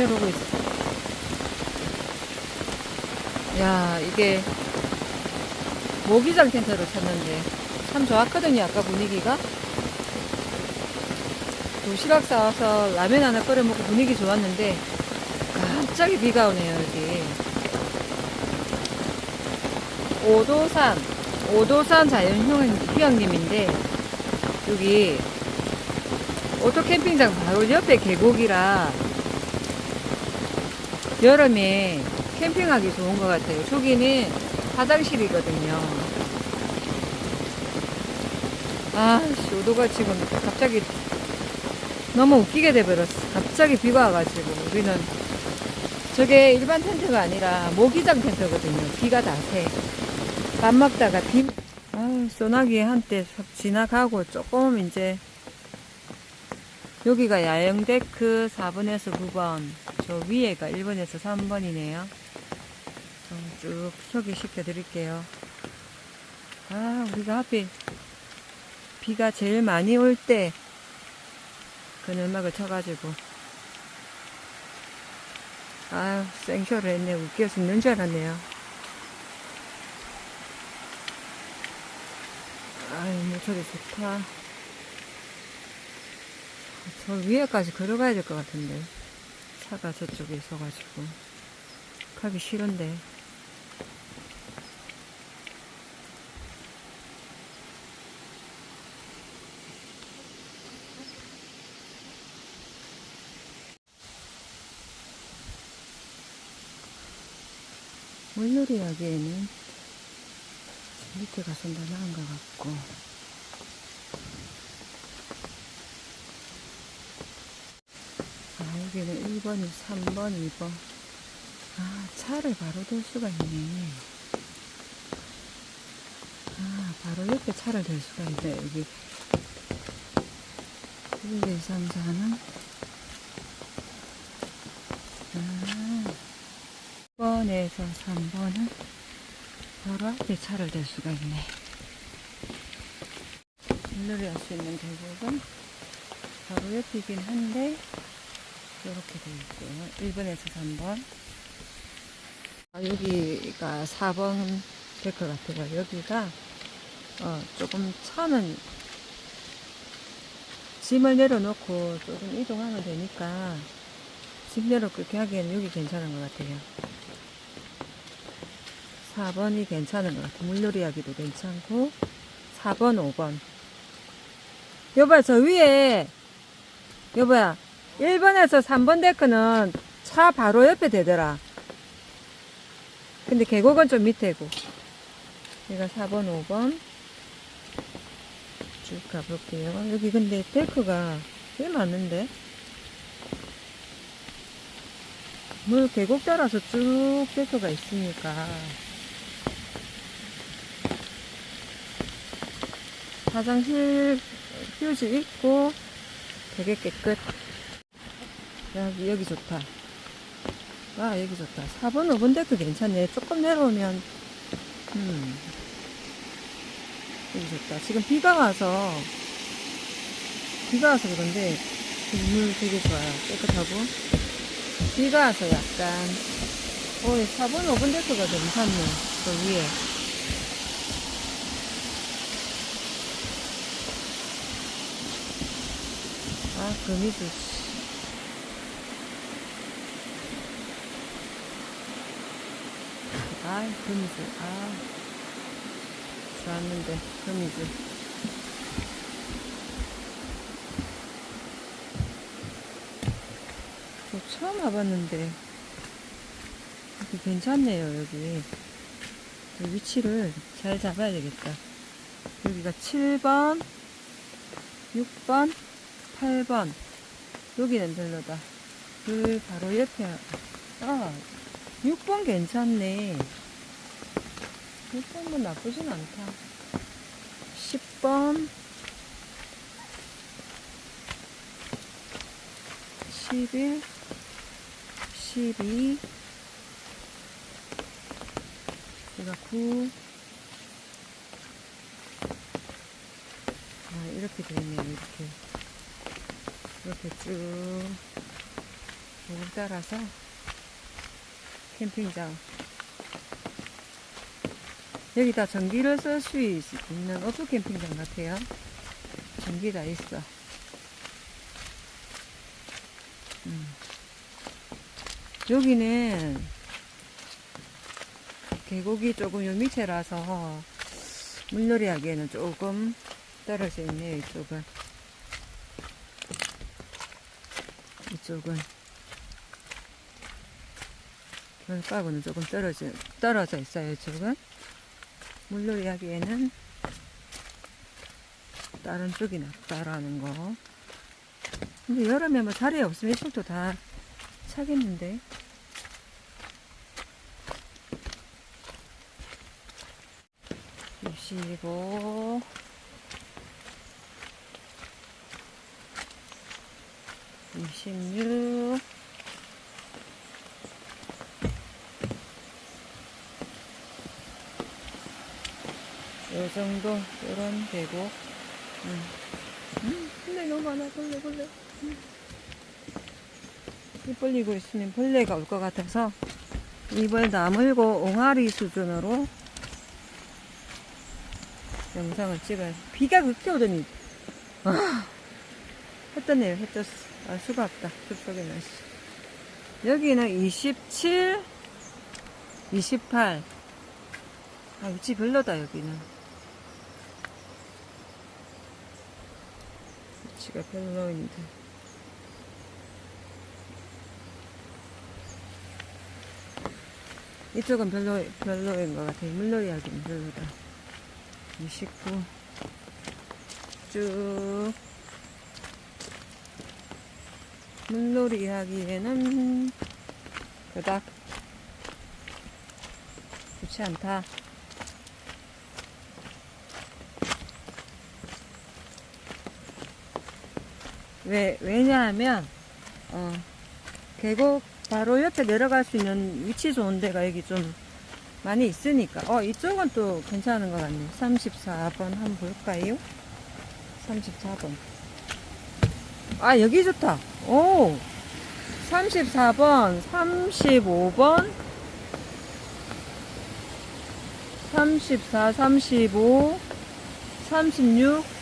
지켜보고 있어. 야, 이게 모기장 텐트를 쳤는데 참 좋았거든요. 아까 분위기가. 도시락 싸와서 라면 하나 끓여 먹고 분위기 좋았는데 갑자기 비가 오네요, 여기. 오도산, 오도산 자연휴양림인데 여기 오토 캠핑장 바로 옆에 계곡이라 여름에 캠핑하기 좋은 것 같아요. 저기는 화장실이거든요. 아, 씨, 오도가 지금 갑자기 너무 웃기게 돼버렸어. 갑자기 비가 와가지고 우리는 저게 일반 텐트가 아니라 모기장 텐트거든요. 비가 다 새. 밥 먹다가 비, 아, 소나기 한때 싹 지나가고 조금 이제 여기가 야영데크 4번에서 9번, 저 위에가 1번에서 3번이네요. 쭉 소개시켜 드릴게요. 아, 우리가 하필 비가 제일 많이 올 때 그늘막을 쳐가지고 아유 생쇼를 했네 웃겨 죽는 줄 알았네요 아유 모처리 좋다 저 위에까지 걸어가야 될 것 같은데. 차가 저쪽에 있어가지고. 가기 싫은데. 물놀이 하기에는 밑에 가서 더 나은 것 같고 여기는 1번, 3번, 2번. 아 차를 바로 댈 수가 있네. 아 바로 옆에 차를 댈 수가 있네 여기. 1, 2, 3, 4는 아 1번에서 3번은 바로 앞에 차를 댈 수가 있네. 물놀이 할 수 있는 계곡은 바로 옆이긴 한데 이렇게 돼 있고요. 1번에서 3번. 아, 여기가 4번 될 것 같아요. 여기가 어, 조금 차는 짐을 내려놓고 조금 이동하면 되니까 짐 내려 그렇게 하기에는 여기 괜찮은 것 같아요. 4번이 괜찮은 것 같아요. 물놀이 하기도 괜찮고 4번, 5번. 여보야, 저 위에 여보야, 1번에서 3번 데크는 차 바로 옆에 되더라. 근데 계곡은 좀 밑에고. 여기가 4번, 5번. 쭉 가볼게요. 여기 근데 데크가 꽤 많은데? 물 계곡 따라서 쭉 데크가 있으니까. 화장실 휴지 있고 되게 깨끗. 여기, 여기 좋다. 아, 여기 좋다. 4번, 5번 데크 괜찮네. 조금 내려오면, 음. 여기 좋다. 지금 비가 와서, 비가 와서 그런데, 물 되게 좋아요. 깨끗하고. 비가 와서 약간, 어, 4번, 5번 데크가 괜찮네. 저 위에. 아, 거미줄. 씨. 아, 거미줄. 아, 좋았는데, 거미줄. 저 처음 와봤는데, 여기 괜찮네요, 여기. 저 위치를 잘 잡아야 되겠다. 여기가 7번, 6번, 8번. 여기는 별로다. 그 바로 옆에, 아, 6번 괜찮네. 6번은 나쁘진 않다. 10번, 11, 12, 여기가 9, 아, 이렇게 되네요, 이렇게. 이렇게 쭉쭉 따라서 캠핑장. 여기 다 전기를 쓸 수 있는 오프 캠핑장 같아요. 전기 다 있어. 음. 여기는 계곡이 조금 요 밑에라서 물놀이 하기에는 조금 떨어져 있네요, 이쪽은. 이쪽은. 별가고는 조금 떨어져, 떨어져 있어요, 이쪽은. 물놀이 하기에는 다른 쪽이 낫다라는 거. 근데 여름에 뭐 자리 없으면 이쪽도 다 차겠는데. 입시고 입십육 정도 요런 되고 음. 음, 벌레 너무 많아 벌레 벌레 음. 이 벌리고 있으면 벌레가 올 것 같아서 입을 다물고 옹알이 수준으로 영상을 찍어요. 비가 그렇게 오더니, 아, 해 떴어. 알 수가 없다, 그쪽에 날씨. 여기는 27, 28. 아, 위치 별로다, 여기는. 위치가 별로인데. 이쪽은 별로, 별로인 것 같아요. 물놀이 하기는 별로다. 29. 쭉. 물놀이 하기에는 그닥 좋지 않다. 왜, 왜냐하면, 어, 계곡 바로 옆에 내려갈 수 있는 위치 좋은 데가 여기 좀 많이 있으니까. 어, 이쪽은 또 괜찮은 것 같네요. 34번 한번 볼까요? 34번. 아, 여기 좋다. 오! 34번, 35번, 34, 35, 36,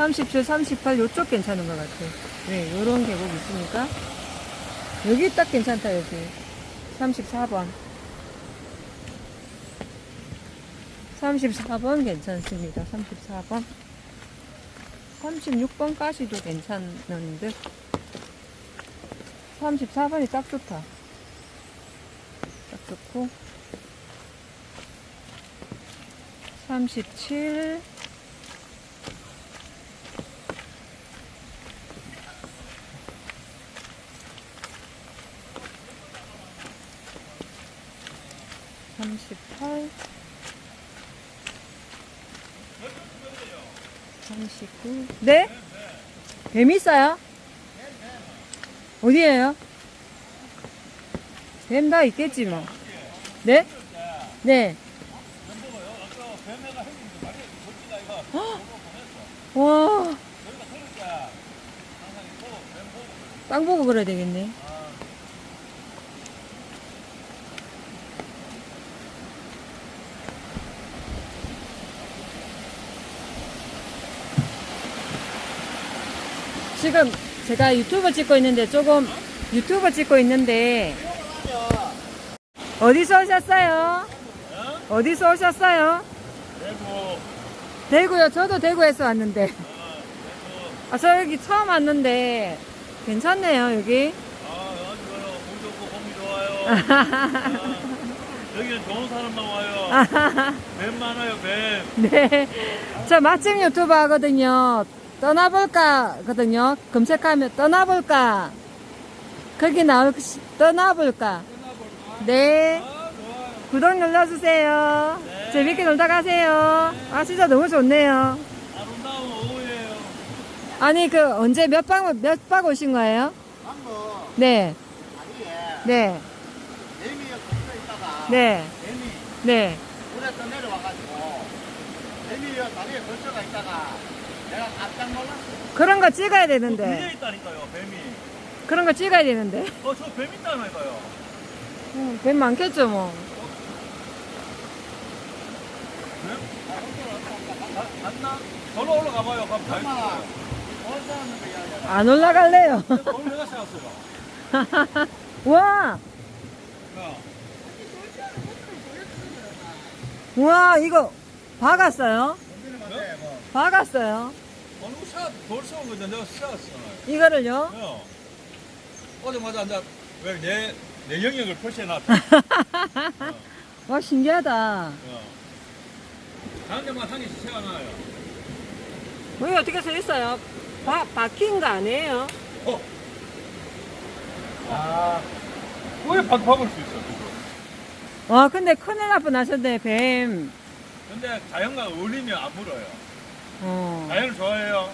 37, 38, 요쪽 괜찮은 것 같아요. 네, 요런 계곡 있으니까. 여기 딱 괜찮다, 여기. 34번. 34번 괜찮습니다. 34번. 36번까지도 괜찮은데. 34번이 딱 좋다. 딱 좋고. 37. 삼십팔, 삼십구. 네? 뱀 있어요? 어디에요? 뱀 다 있겠지 뭐. 네? 네. 헉! 와. 땅 보고 그래야 되겠네. 지금 제가 유튜브 찍고 있는데 조금 유튜브 찍고 있는데 어디서 오셨어요? 어디서 오셨어요? 대구 대구요. 저도 대구에서 왔는데. 아, 저 여기 처음 왔는데 괜찮네요, 여기. 아 아주 좋아요 공 좋고 공기 좋아요 아, 여기는 좋은 사람만 와요 뱀 많아요 뱀 네. 저 맛집 유튜버 하거든요. 떠나볼까 거든요. 검색하면 떠나볼까. 거기 나올, 시- 떠나볼까. 네. 아 구독 눌러주세요. 네. 재밌게 놀다 가세요. 아, 진짜 너무 좋네요. 아름다운 오후예요 아니, 그, 언제 몇 박, 몇박 오신 거예요? 방금 네. 다리에 네. 뱀이 걷어 있다가 네. 네. 물에 내려와가지고 뱀이 다리에 걸쳐가 있다가 내가 깜짝 놀랐어. 그런 거 찍어야 되는데. 있다니까요 뱀이 그런 거 찍어야 되는데. 어, 저 뱀 있다니까요. 음, 뱀 많겠죠, 뭐. 뱀? 아, 안 나? 절로 올라가 봐요. 그럼 다 엄마, 있어요. 안 올라갈래요. 내가 세웠어요. 와, 어. 와, 이거 박았어요? 뭐. 박았어요. 어느 샷, 돌 세운 거죠. 내가 세웠어요. 이거를요? 어. 오자마자 이제 왜내 내 영역을 표시해놨다. 어. 와, 신기하다. 어. 다른 데만 상에 세워놔요. 여기 어떻게 써 있어요? 바, 박힌 거 아니에요? 어. 아. 왜 박, 박을 수 있어, 그거. 와, 근데 큰일 날 뻔하셨네, 뱀. 근데 자연과 어울리면 안 물어요. 어. 자연을 좋아해요.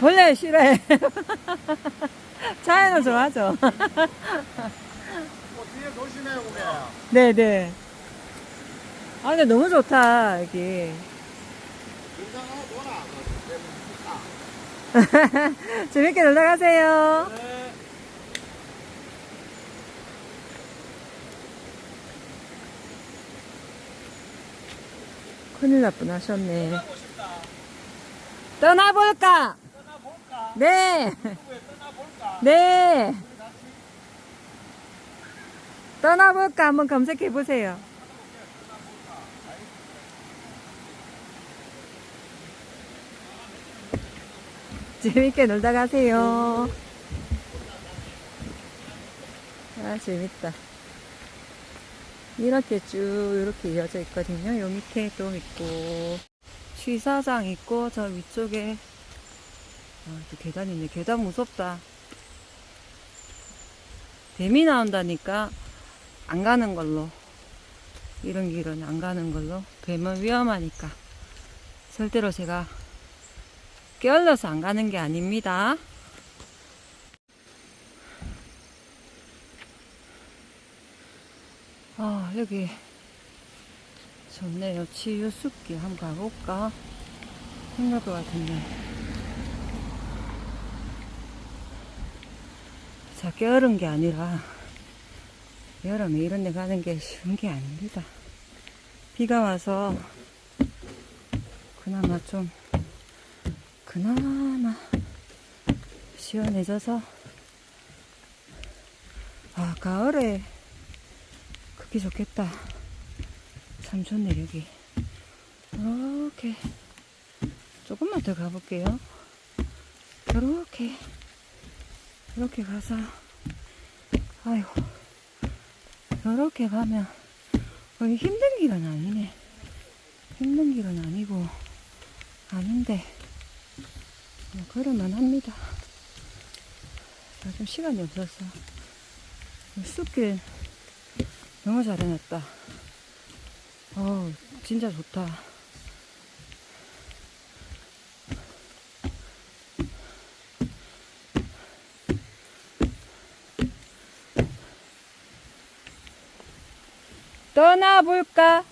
벌레 싫어해. 자연은 좋아하죠. 뭐 뒤에 조심해요, 그게. 네네. 아, 근데 너무 좋다, 여기. 인상하고 놀아. 재밌게 놀다 가세요. 네. 큰일 날 뻔하셨네. 떠나볼까? 떠나볼까? 네. 네. 떠나볼까? 한번 검색해 보세요. 재밌게 놀다 가세요. 아, 재밌다. 이렇게 쭉 이렇게 이어져 있거든요. 요 밑에 또 있고 취사장 있고 저 위쪽에 아, 또 계단 있네. 계단 무섭다. 뱀이 나온다니까 안 가는 걸로. 이런 길은 안 가는 걸로. 뱀은 위험하니까. 절대로 제가 깨어려서 안 가는 게 아닙니다. 아, 여기 좋네요. 치유숲길 한번 가볼까? 생각할 것 같은데. 자, 게으른 게 아니라, 여름에 이런 데 가는 게 쉬운 게 아닙니다. 비가 와서, 그나마 좀, 그나마, 시원해져서, 아, 가을에, 그게 좋겠다. 참 좋네, 여기. 이렇게, 조금만 더 가볼게요. 이렇게. 이렇게 가서. 아이고. 이렇게 가면 여기 힘든 길은 아니네. 힘든 길은 아니고 아닌데. 뭐 걸을만 합니다. 아, 좀 시간이 없어서. 이 숲길 너무 잘 해놨다 어 진짜 좋다 떠나볼까?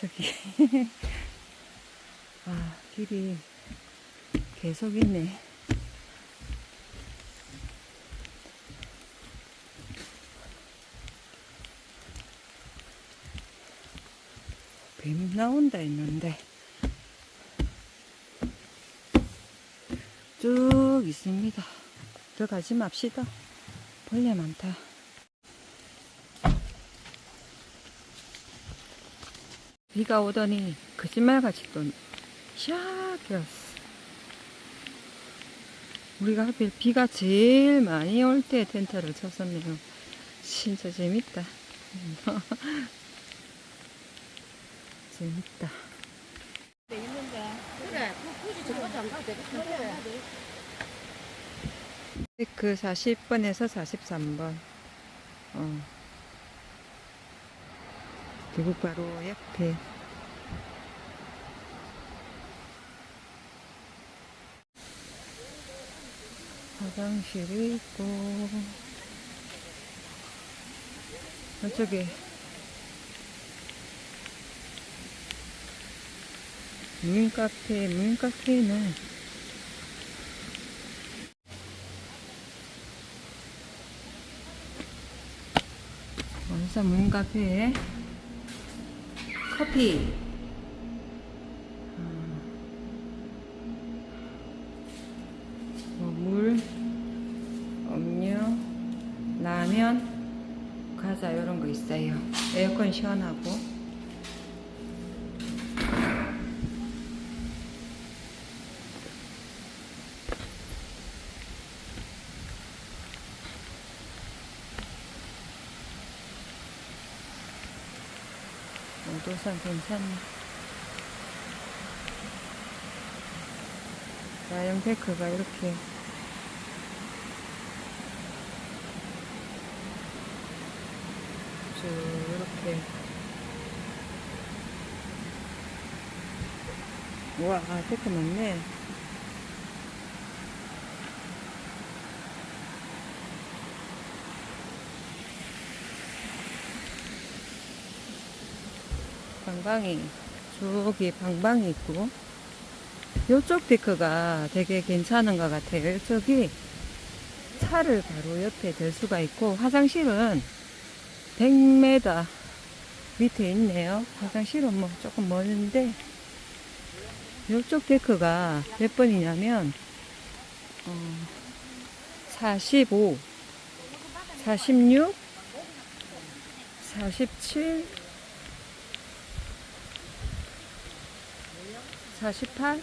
저기. 아, 길이 계속 있네. 뱀 나온다 했는데. 쭉 있습니다. 들어가지 맙시다. 벌레 많다. 비가 오더니 거짓말같이 또 샥이었어. 우리가 하필 비가 제일 많이 올 때 텐트를 쳤었네요. 진짜 재밌다. 재밌다. 그래, 그 굳이 저것도 안 가도 되겠다. 그 40번에서 43번. 어. 계곡 바로 옆에. 화장실이 있고, 저쪽에 문카페, 문카페는 원사 문카페에 커피. 어. 어, 물, 음료, 라면, 과자 이런 거 있어요. 에어컨 시원하고. 오도산 괜찮네. 라이언 데크가 이렇게. 쭉 이렇게. 우와 데크 많네 방방이 저기 방방이 있고 요쪽 데크가 되게 괜찮은 것 같아요. 이쪽이 차를 바로 옆에 댈 수가 있고 화장실은 100m 밑에 있네요. 화장실은 뭐 조금 멀는데 요쪽 데크가 몇 번이냐면 어, 45 46 47 48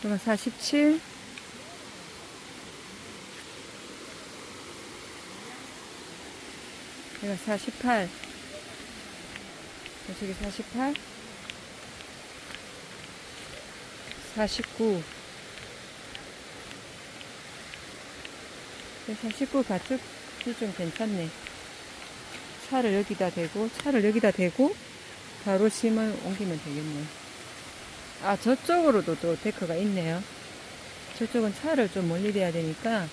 그리고 47 여기가 48 저기 48 49 49 가축이 좀 괜찮네 차를 여기다 대고 차를 여기다 대고 바로 심을 옮기면 되겠네 아 저쪽으로도 또 데크가 있네요. 저쪽은 차를 좀 멀리 대야 되니까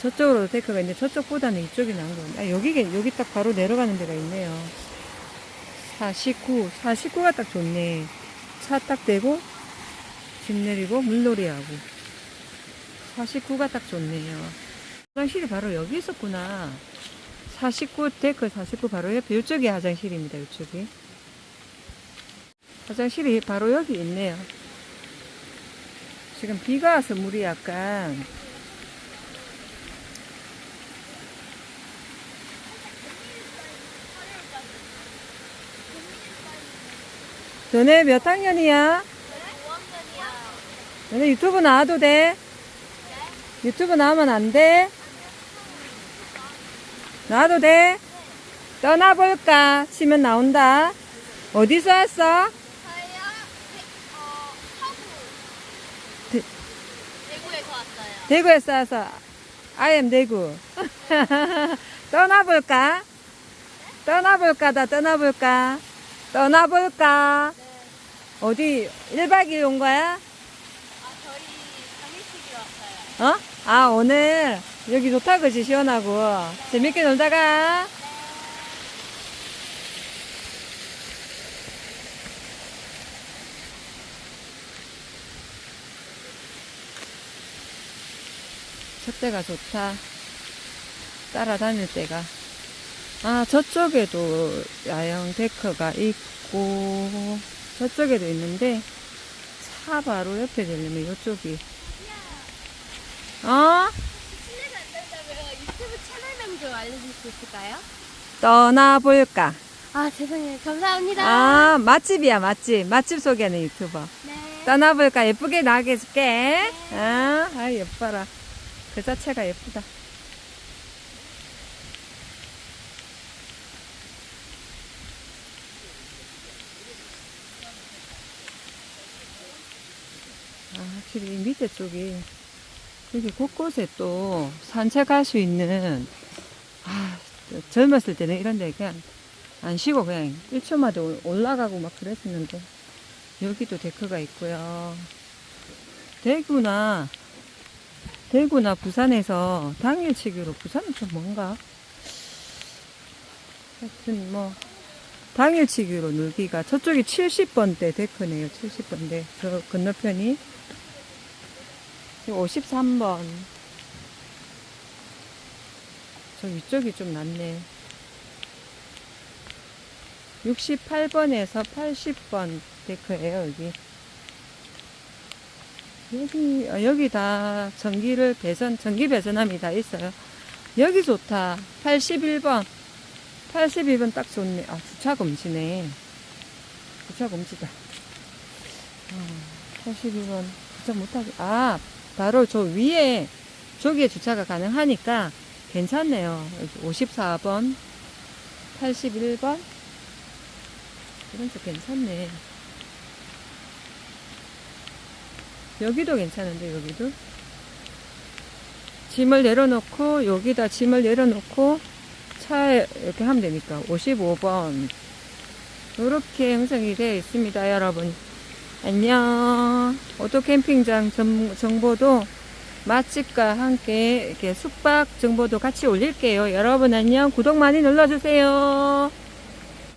저쪽으로도 데크가 있는데 저쪽보다는 이쪽이 나은 거 같네 아 여기 여기 딱 바로 내려가는 데가 있네요. 49 49가 딱 좋네. 차 딱 대고 집 내리고 물놀이하고. 49가 딱 좋네요. 화장실이 바로 여기 있었구나 49 데크 49 바로 옆에 이쪽이 화장실입니다 이쪽이 화장실이 바로 여기 있네요 지금 비가 와서 물이 약간 너네 몇 학년이야? 너네 유튜브 나와도 돼? 유튜브 나오면 안 돼? 나와도 돼? 떠나볼까? 치면 나온다. 어디서 왔어? 어. 대- 대구에서 왔어요. 대구에서 와서 I am 대구. 떠나볼까? 떠나볼까다 떠나볼까? 떠나볼까? 네. 어디 1박 2일 온 거야? 아, 저희 당일치기 왔어요. 어? 아 오늘 여기 좋다 그지 시원하고. 재밌게 놀다가. 첫대가 좋다. 따라다닐 때가. 아 저쪽에도 야영 데크가 있고 저쪽에도 있는데 차 바로 옆에 되려면 이쪽이. 어? 실례가 안 된다면 유튜브 채널명 좀 알려줄 수 있을까요? 떠나볼까? 아, 죄송해요. 감사합니다. 아, 맛집이야, 맛집. 맛집 소개하는 유튜버. 네. 떠나볼까? 예쁘게 나게 해줄게. 아, 아, 예뻐라. 그 자체가 예쁘다. 아, 확실히 이 밑에 쪽이 여기 곳곳에 또 산책할 수 있는 아, 젊었을 때는 이런 데 그냥 안 쉬고 그냥 1초마다 올라가고 막 그랬었는데 여기도 데크가 있고요. 대구나 대구나 부산에서 당일치기로 부산은 좀 뭔가 하여튼 뭐 당일치기로 놀기가 저쪽이 70번대 데크네요. 70번대 저 건너편이 지금 53번. 저 위쪽이 좀 낮네. 68번에서 80번 데크예요, 여기. 여기, 아, 여기 다 전기를 배선, 전기 배선함이 다 있어요. 여기 좋다. 81번. 81번 딱 좋네. 아, 주차 금지네. 주차 금지다. 아, 82번. 주차 못하게. 아, 바로 저 위에, 저기에 주차가 가능하니까 괜찮네요. 54번, 81번. 이런 쪽 괜찮네. 여기도 괜찮은데, 여기도. 짐을 내려놓고, 여기다 짐을 내려놓고, 차에 이렇게 하면 되니까. 55번. 이렇게 형성이 되어 있습니다, 여러분. 안녕. 오토 캠핑장 정, 정보도 맛집과 함께 이렇게 숙박 정보도 같이 올릴게요. 여러분 안녕. 구독 많이 눌러주세요.